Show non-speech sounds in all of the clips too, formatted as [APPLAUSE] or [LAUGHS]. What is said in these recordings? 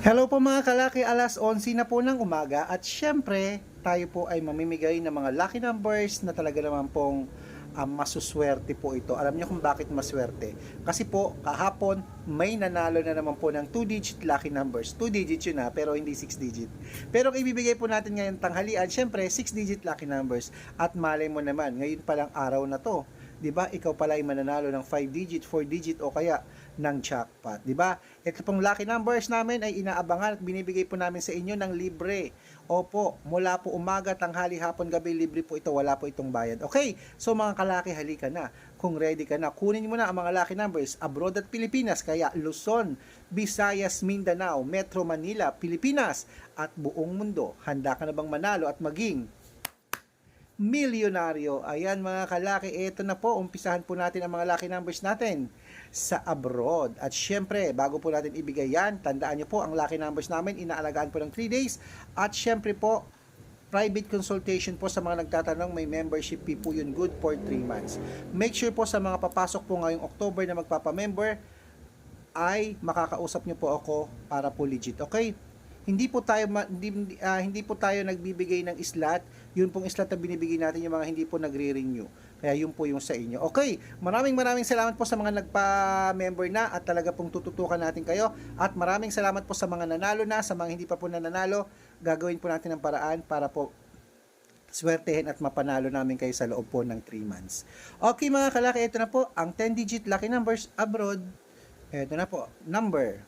Hello po mga kalaki, alas 11 na po ng umaga at syempre tayo po ay mamimigay ng mga lucky numbers na talaga naman pong um, masuswerte po ito. Alam niyo kung bakit maswerte? Kasi po kahapon may nanalo na naman po ng 2-digit lucky numbers. 2 digit yun na pero hindi 6 digit. Pero ang ibibigay po natin ngayon tanghalian, syempre 6 digit lucky numbers at malay mo naman ngayon palang araw na to 'di ba? Ikaw pala ay mananalo ng 5 digit, 4 digit o kaya ng jackpot, 'di ba? Ito pong lucky numbers namin ay inaabangan at binibigay po namin sa inyo ng libre. Opo, mula po umaga, tanghali, hapon, gabi, libre po ito, wala po itong bayad. Okay, so mga kalaki, halika na. Kung ready ka na, kunin mo na ang mga lucky numbers abroad at Pilipinas, kaya Luzon, Visayas, Mindanao, Metro Manila, Pilipinas, at buong mundo. Handa ka na bang manalo at maging milyonaryo. Ayan mga kalaki, ito na po, umpisahan po natin ang mga lucky numbers natin sa abroad. At syempre, bago po natin ibigay yan, tandaan nyo po, ang lucky numbers namin, inaalagaan po ng 3 days. At syempre po, private consultation po sa mga nagtatanong, may membership fee po yun good for 3 months. Make sure po sa mga papasok po ngayong October na magpapamember, ay makakausap nyo po ako para po legit. Okay? Hindi po tayo hindi, ah, hindi po tayo nagbibigay ng slot. Yun pong slot na binibigay natin yung mga hindi po nagre-renew. Kaya yun po yung sa inyo. Okay, maraming maraming salamat po sa mga nagpa-member na at talaga pong tututukan natin kayo. At maraming salamat po sa mga nanalo na, sa mga hindi pa po nananalo. Gagawin po natin ang paraan para po swertehin at mapanalo namin kayo sa loob po ng 3 months. Okay mga kalaki, ito na po ang 10-digit lucky numbers abroad. Ito na po, number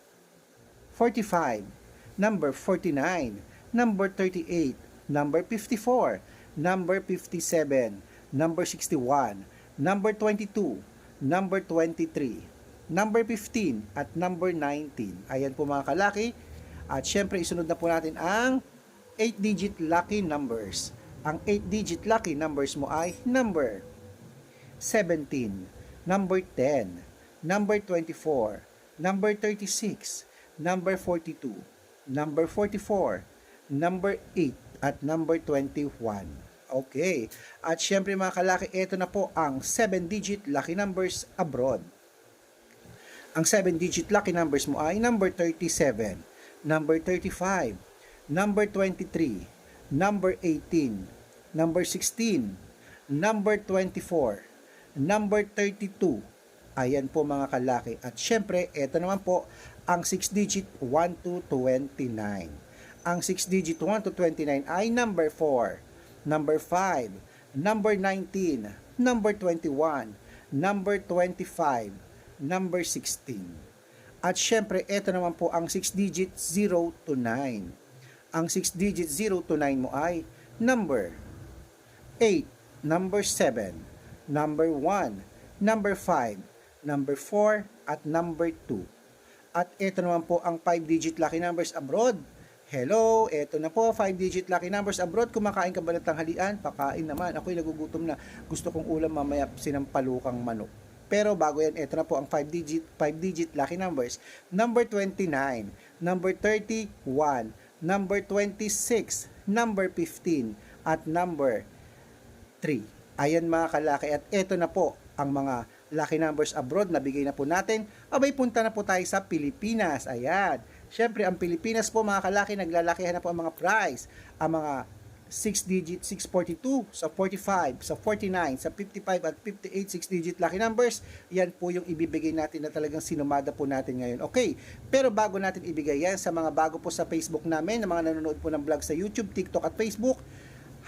45, number 49, number 38, number 54, number 57, number 61, number 22, number 23, number 15, at number 19. Ayan po mga kalaki. At syempre, isunod na po natin ang 8-digit lucky numbers. Ang 8-digit lucky numbers mo ay number 17, number 10, number 24, number 36, number 42, number 44, number 8, at number 21. Okay. At syempre mga kalaki, ito na po ang 7-digit lucky numbers abroad. Ang 7-digit lucky numbers mo ay number 37, number 35, number 23, number 18, number 16, number 24, number 32. Ayan po mga kalaki. At syempre, ito naman po ang 6-digit 1 to 29. Ang 6-digit 1 to 29 ay number 4, number 5, number 19, number 21, number 25, number 16. At syempre, ito naman po ang 6-digit 0 to 9. Ang 6-digit 0 to 9 mo ay number 8, number 7, number 1, number 5, number 4, at number 2. At ito naman po ang 5-digit lucky numbers abroad. Hello, ito na po, 5-digit lucky numbers abroad. Kumakain ka ba ng tanghalian? Pakain naman. Ako'y nagugutom na. Gusto kong ulam mamaya sinampalukang manok. Pero bago yan, ito na po ang 5-digit 5-digit lucky numbers. Number 29, number 31, number 26, number 15, at number 3. Ayan mga kalaki. At ito na po ang mga lucky numbers abroad na bigay na po natin. Abay, punta na po tayo sa Pilipinas. Ayan. Siyempre, ang Pilipinas po mga kalaki, naglalakihan na po ang mga price. Ang mga 6 digit 642 sa 45 sa 49 sa 55 at 58 6 digit lucky numbers yan po yung ibibigay natin na talagang sinumada po natin ngayon okay pero bago natin ibigay yan sa mga bago po sa Facebook namin na mga nanonood po ng vlog sa YouTube TikTok at Facebook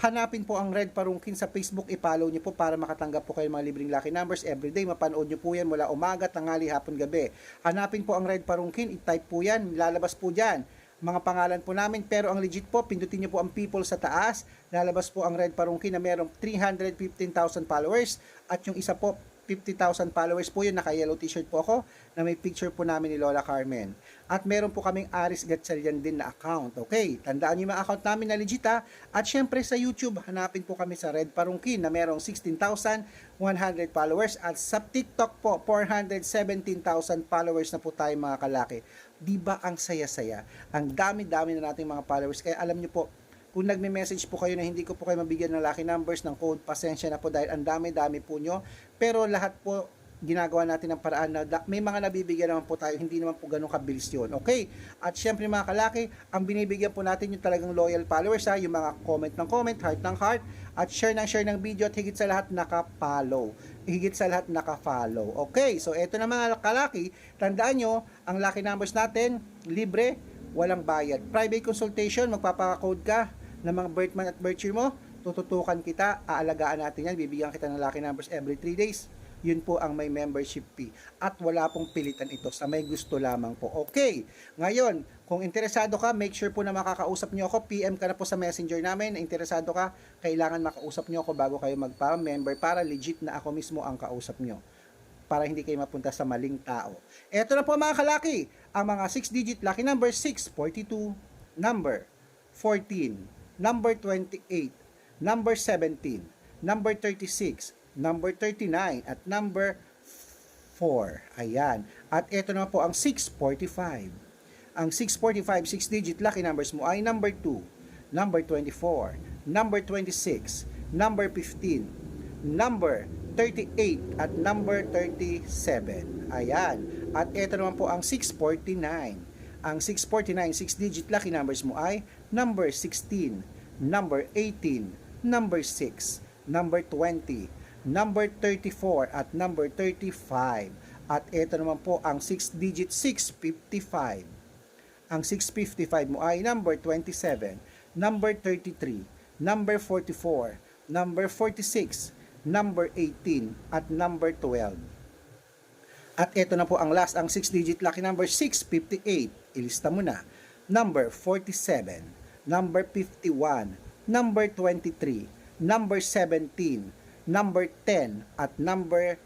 hanapin po ang Red Parungkin sa Facebook, i-follow niyo po para makatanggap po kayo ng mga libreng lucky numbers everyday. Mapanood niyo po yan mula umaga, tanghali, hapon, gabi. Hanapin po ang Red Parungkin, i-type po yan, lalabas po dyan. Mga pangalan po namin, pero ang legit po, pindutin niyo po ang people sa taas, lalabas po ang Red Parungkin na merong 315,000 followers at yung isa po 50,000 followers po yun, naka-yellow t-shirt po ako na may picture po namin ni Lola Carmen. At meron po kaming Aris Gatchalian din na account. Okay, tandaan niyo yung mga account namin na legit ha. At syempre sa YouTube, hanapin po kami sa Red Parungkin na merong 16,100 followers. At sa TikTok po, 417,000 followers na po tayo mga kalaki. Di ba ang saya-saya? Ang dami-dami na nating mga followers. Kaya alam niyo po, kung nagme-message po kayo na hindi ko po kayo mabigyan ng lucky numbers ng code, pasensya na po dahil ang dami-dami po nyo. Pero lahat po ginagawa natin ng paraan na may mga nabibigyan naman po tayo, hindi naman po ganun kabilis yun. Okay? At syempre mga kalaki, ang binibigyan po natin yung talagang loyal followers ha, yung mga comment ng comment, heart ng heart, at share ng share ng video at higit sa lahat naka-follow. Higit sa lahat naka-follow. Okay, so eto na mga kalaki, tandaan nyo, ang lucky numbers natin, libre, walang bayad. Private consultation, magpapaka-code ka ng mga birth month at year mo, tututukan kita, aalagaan natin yan, bibigyan kita ng lucky numbers every 3 days. Yun po ang may membership fee. At wala pong pilitan ito sa may gusto lamang po. Okay, ngayon, kung interesado ka, make sure po na makakausap nyo ako. PM ka na po sa messenger namin. Interesado ka, kailangan makausap nyo ako bago kayo magpa-member para legit na ako mismo ang kausap nyo para hindi kayo mapunta sa maling tao. Eto na po mga kalaki, ang mga 6-digit lucky number 642, number 14, number 28, number 17, number 36, number 39, at number 4. Ayan. At ito naman po ang 645. Ang 645, 6-digit lucky numbers mo ay number 2, number 24, number 26, number 15, number 38 at number 37. Ayan. At ito naman po ang 649. Ang 649, 6-digit lucky numbers mo ay number 16, number 18, number 6, number 20, number 34 at number 35. At ito naman po ang 6-digit 655. Ang 655 mo ay number 27, number 33, number 44, number 46, number 18, at number 12. At ito na po ang last, ang 6-digit lucky number 658. Ilista mo na. Number 47, number 51, number 23, number 17, number 10, at number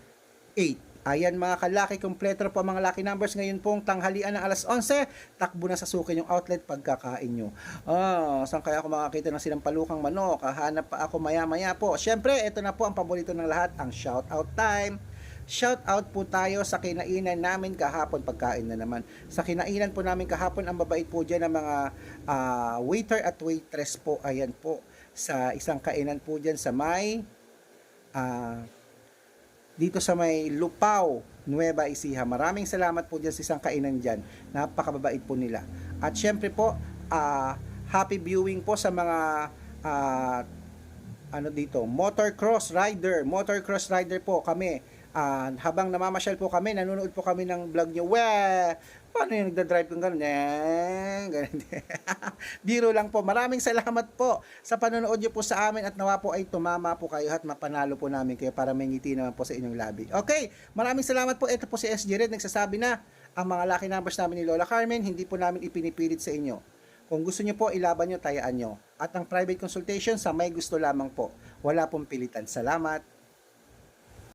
8. Ayan mga kalaki, kompleto po mga lucky numbers. Ngayon pong tanghalian ng alas 11, takbo na sa suki yung outlet pagkakain nyo. Ah, saan kaya ako makakita ng silang palukang manok? Hahanap pa ako maya-maya po. Siyempre, ito na po ang paborito ng lahat, ang shout out time. Shout out po tayo sa kinainan namin kahapon, pagkain na naman. Sa kinainan po namin kahapon, ang babait po dyan ng mga ah, waiter at waitress po. Ayan po, sa isang kainan po dyan sa may ah, dito sa may Lupao, Nueva Ecija. Maraming salamat po dyan sa isang kainan dyan. Napakababait po nila. At syempre po, ah, happy viewing po sa mga ah, ano dito, motocross rider, motocross rider po kami. Ah, habang namamasyal po kami, nanonood po kami ng vlog nyo. Weh, paano yung nagda-drive kong gano'n? Eh, ganun. [LAUGHS] [LAUGHS] Biro lang po. Maraming salamat po sa panonood nyo po sa amin at nawa po ay tumama po kayo at mapanalo po namin kayo para may ngiti naman po sa inyong labi. Okay, maraming salamat po. Ito po si SG Red nagsasabi na ang mga lucky numbers namin ni Lola Carmen, hindi po namin ipinipilit sa inyo. Kung gusto nyo po, ilaban nyo, tayaan nyo. At ang private consultation sa may gusto lamang po. Wala pong pilitan. Salamat.